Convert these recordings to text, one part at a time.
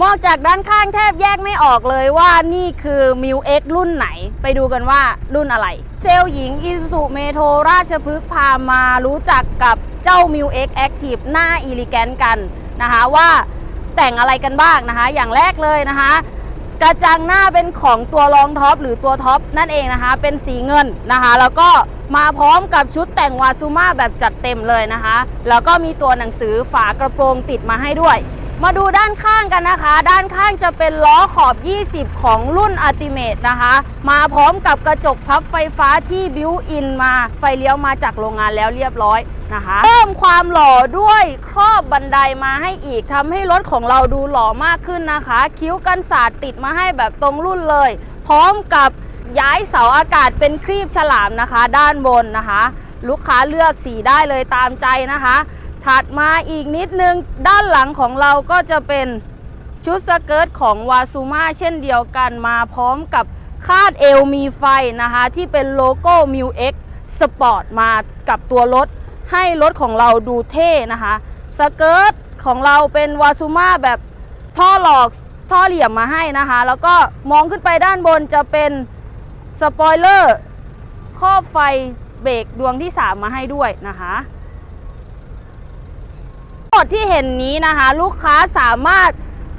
มองจากด้านข้างแทบแยกไม่ออกเลยว่านี่คือ m ิว X รุ่นไหน ไปดูกันว่ารุ่นอะไร เซลล์หญิง i s u z u m e t r o ราชพฤกษ์พามารู้จักกับเจ้า m ิว X Active หน้า e l e g a n t กันนะคะว่าแต่งอะไรกันบ้างนะคะ อย่างแรกเลยนะคะ กระจังหน้าเป็นของตัวรองท็อปหรือตัวท็อปนั่นเองนะคะ เป็นสีเงินนะคะ แล้วก็มาพร้อมกับชุดแต่งวาซูมาแบบจัดเต็มเลยนะคะ แล้วก็มีตัวหนังสือฝากระโปรงติดมาให้ด้วย มาดูด้านข้างกันนะคะ ด้านข้างจะเป็นล้อขอบ 20 ของรุ่น Ultimate นะคะ มาพร้อมกับกระจกพับไฟฟ้าที่บิวอินมา ไฟเลี้ยวมาจากโรงงานแล้วเรียบร้อยนะคะเพิ่มความหล่อด้วยครอบบันไดมาให้อีกทำให้รถของเราดูหล่อมากขึ้นนะคะ คิ้วกันศาสตร์ติดมาให้แบบตรงรุ่นเลย พร้อมกับย้ายเสาอากาศเป็นครีบฉลามนะคะ ด้านบนนะคะ ลูกค้าเลือกสีได้เลยตามใจนะคะ ถัดมาอีกนิดนึงด้านหลังของเราก็จะเป็นชุดสเกิร์ตของวาซูมาเช่นเดียวกันมาพร้อมกับคาดเอวมีไฟนะคะ ที่เป็นโลโก้ m ิว X Sport มากับตัวรถ ให้รถของเราดูเท่นะคะสเกิร์ตของเราเป็นวาซูมาแบบท่อหลอกท่อเหลี่ยมมาให้นะคะ แล้วก็มองขึ้นไปด้านบนจะเป็นสปอยเลอร์ครอบไฟเบรกดวงที่ 3 มาให้ด้วยนะคะ หมดที่เห็นนี้นะคะ ลูกค้าสามารถ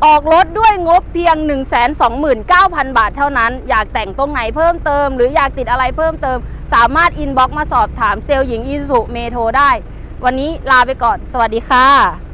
ออกรถด้วยงบเพียง 129,000 บาทเท่านั้น อยากแต่งตรงไหนเพิ่มเติม หรืออยากติดอะไรเพิ่มเติม สามารถอินบ็อกมาสอบถามเซลล์หญิงอีสุเมโทรได้ วันนี้ลาไปก่อน สวัสดีค่ะ